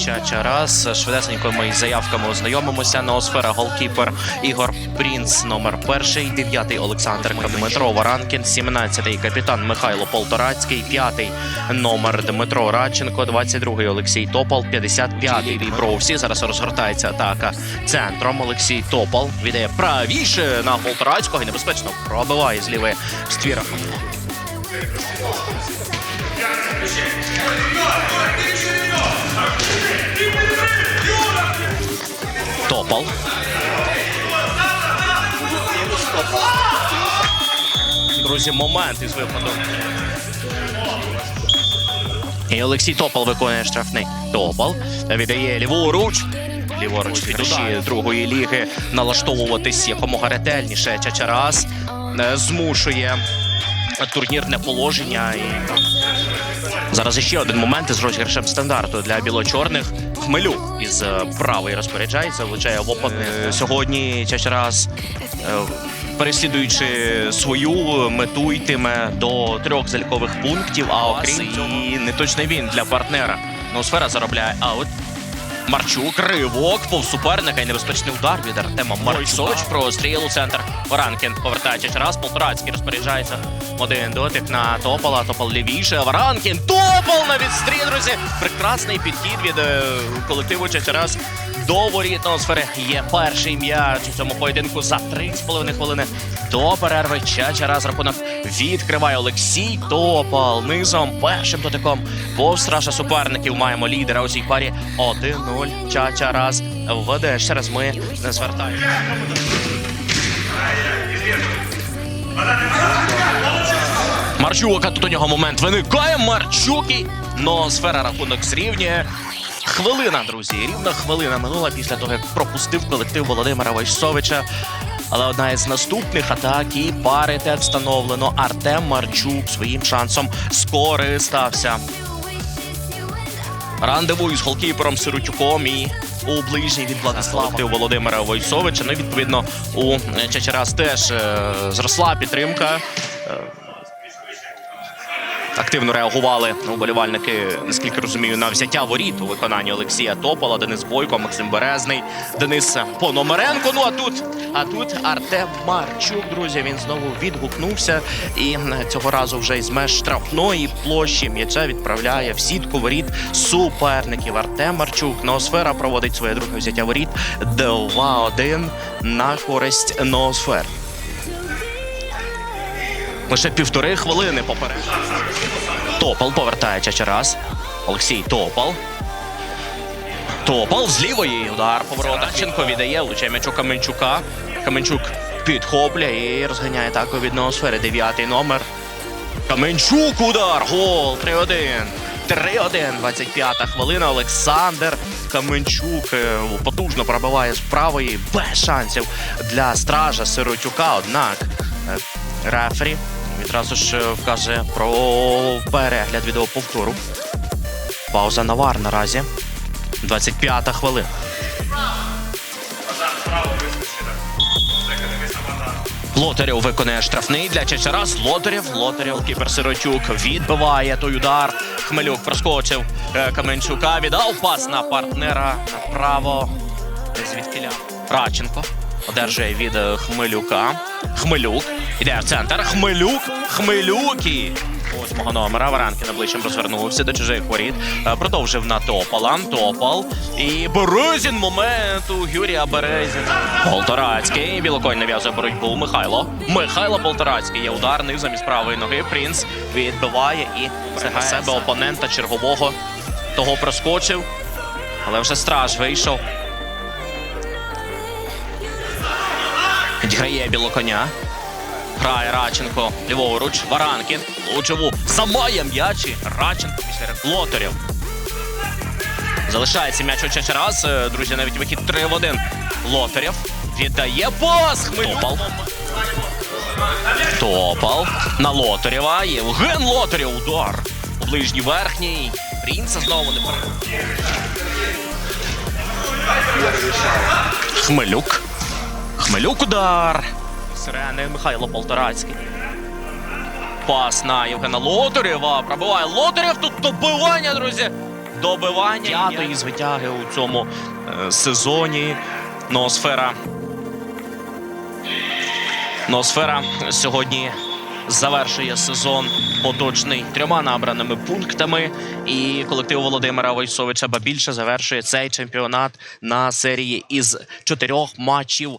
Ча-ча-раз. Швидесенько ми із заявками ознайомимося. Ноосфера голкіпер Ігор Прінц, номер перший, дев'ятий Олександр Дмитро Варанкін, сімнадцятий капітан Михайло Полторацький, п'ятий номер Дмитро Радченко, 22-й Олексій Топал, 55-й Бровсі. Зараз розгортається атака центром. Олексій Топал віддає правіше на Полторацького і небезпечно пробиває з лівої ствіра. Топал. Друзі, момент із випадом. І Олексій Топал виконує штрафний. Топал віддає ліворуч. Ліворуч від другої ліги налаштовуватись якомога ретельніше. Чачарас е, змушує турнірне положення. І зараз іще один момент із розіграшем стандарту для біло-чорних. Хмелю із е, правої розпоряджається, влучає в опани. Сьогодні Чачарас, е, переслідуючи свою мету, йтиме до трьох залікових пунктів. А окрім цього, і не точно він для партнера. Ноосфера заробляє аут. Марчук, ривок, повз суперника і небезпечний удар від Артема Марчук. Простріл у центр. Варанкін повертає ще раз. Полторацький розпоряджається. Один дотик на Топола. Топол лівіше. Варанкін. Топол на відстріл, друзі. Прекрасний підхід від е, колективу Чечерас до ворітного сфери. Є перший м'яч у цьому поєдинку за 3,5 хвилини. До перерви Чечерас рахунок відкриває Олексій Топал. Низом першим дотиком повз страша суперників. Маємо лідера у цій парі 1-0. Чачарас веде. Ще раз ми не звертаємо. Марчук, а тут у нього момент виникає. Марчук і Ноосфера рахунок зрівнює. Хвилина, друзі, рівна хвилина минула після того, як пропустив колектив Володимира Войсовича. Але одна із наступних атак і паритет встановлено. Артем Марчук своїм шансом скористався. Рандеву із голкіпером Сиротюком і у ближній від Владислава Володимира Войсовича. Ну, відповідно, у Чечерас теж е, зросла підтримка. Активно реагували вболівальники, наскільки розумію, на взяття воріт у виконанні Олексія Топола, Денис Бойко, Максим Березний, Денис Пономаренко. Ну а тут, а тут Артем Марчук, друзі. Він знову відгукнувся і цього разу вже із меж штрафної площі м'яча відправляє в сітку воріт суперників. Артем Марчук Ноосфера проводить своє друге взяття воріт 2-1 на користь Ноосфер. Лише півтори хвилини поперед. Топал повертає Чачарас. Олексій Топал. Топал з лівої удар поворота. Ченко віддає, влучає м'ячу Каменчука. Каменчук підхоплює і розганяє атаку від ноосфери. Дев'ятий номер. Каменчук удар. Гол. 3-1. 3-1. 25-та хвилина. Олександр Каменчук е, потужно пробиває з правої без шансів для стража Сиротюка. Однак е, рефері відразу ж е, вкаже про перегляд відеоповтору. Пауза на вар наразі. 25-та хвилина. Лотарєв виконує штрафний для Чечерас. Лотарєв, Лотарєв, кіпер Сиротюк відбиває той удар. Хмелюк проскочив е, Каменчука. Віддав пас на партнера направо. Звідкиля Радченко одержує від Хмелюка. Хмелюк іде в центр. Хмелюк. Хмелюк і восьмого номера. Варанкін обличчям розвернувся до чужих воріт. Е, Продовжив на Топала. Топал. І Березін момент у Юрія Березін. Полторацький. Білоконь нав'язує боротьбу. Михайло. Михайло Полторацький. Є удар низом із правої ноги. Принц відбиває і на себе опонента чергового. Того проскочив. Але вже страж вийшов. Відграє білоконя. Грає Радченко ліворуч. Варанкін. Лучеву. Замає м'ячі. Радченко після Лотарєв. Залишається м'яч у Чечерас. Е, Друзі, навіть вихід 3 в 1. Лотарєв. Віддає пас. Хмелюк. Топал. На Лотарєва. Євген Лотарєв. Удар. У ближній верхній. Принца знову не пере. Хмелюк. Хмелюк удар. Сирени Михайло Полторацький. Пас на Євгена Лотарєва. Пробиває Лотарєв. Тут добивання, друзі. добивання п'ятої звитяги у цьому е, сезоні. Ноосфера. Ноосфера сьогодні завершує сезон поточний трьома набраними пунктами. І колектив Володимира Войсовича ба більше завершує цей чемпіонат на серії із чотирьох матчів